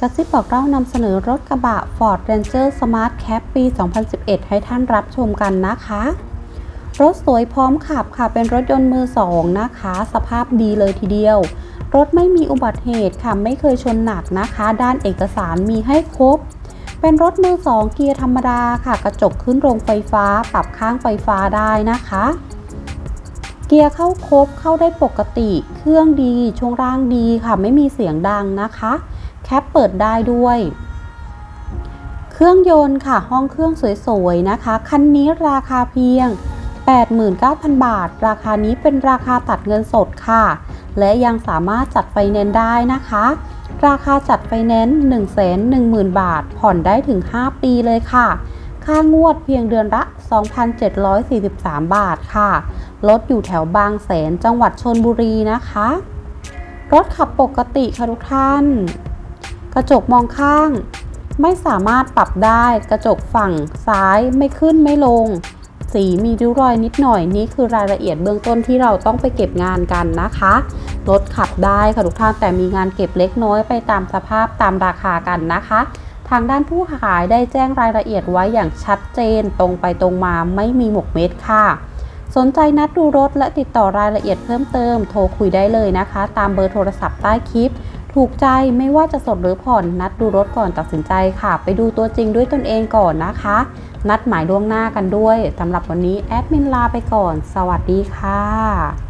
กระซิบบอกเล่านำเสนอรถกระบะ Ford Ranger Smart Cap ปี 2011 ให้ท่านรับชมกันนะคะ รถสวยพร้อมขับค่ะ เป็นรถยนต์มือสองนะคะ สภาพดีเลยทีเดียว รถไม่มีอุบัติเหตุค่ะ ไม่เคยชนหนักนะคะ ด้านเอกสารมีให้ครบ เป็นรถมือสองเกียร์ธรรมดาค่ะ กระจกขึ้นโรงไฟฟ้า ปรับข้างไฟฟ้าได้นะคะเกียร์เข้าครบเข้าได้ปกติ เครื่องดี ช่วงล่างดีค่ะ ไม่มีเสียงดังนะคะ แคปเปิดได้ด้วย เครื่องยนต์ค่ะ ห้องเครื่องสวยๆนะคะ คันนี้ราคาเพียง 89,000 บาท ราคานี้เป็นราคาตัดเงินสดค่ะ และยังสามารถจัดไฟแนนซ์ได้นะคะ ราคาจัดไฟแนนซ์110,000 บาท ผ่อนได้ถึง 5 ปีเลยค่ะ ค่างวดเพียงเดือนละ 2,743 บาทค่ะ รถอยู่แถวบางแสนจังหวัดชนบุรีนะคะ รถขับปกติค่ะทุกท่าน ระจกมองข้าง ไม่สามารถปรับได้ กระจกฝั่งซ้ายไม่ขึ้นไม่ลง สีมีริ้วรอยนิดหน่อยนี่คือรายละเอียดเบื้องต้นที่เราต้องไปเก็บงานกันนะคะ รถขับได้ค่ะทุกท่านแต่มีงานเก็บเล็กน้อยไปตามสภาพตามราคากันนะคะ ทางด้านผู้ขายได้แจ้งรายละเอียดไว้อย่างชัดเจนตรงไปตรงมาไม่มีหมกเม็ดค่ะสนใจนัดดูรถและติดต่อรายละเอียดเพิ่มเติม โทรคุยได้เลยนะคะ ตามเบอร์โทรศัพท์ใต้คลิป ถูกใจไม่ว่าจะสดหรือผ่อนนัดดูรถก่อนตัดสินใจค่ะ ไปดูตัวจริงด้วยตนเองก่อนนะคะ นัดหมายล่วงหน้ากันด้วยสำหรับวันนี้แอดมินลาไปก่อน สวัสดีค่ะ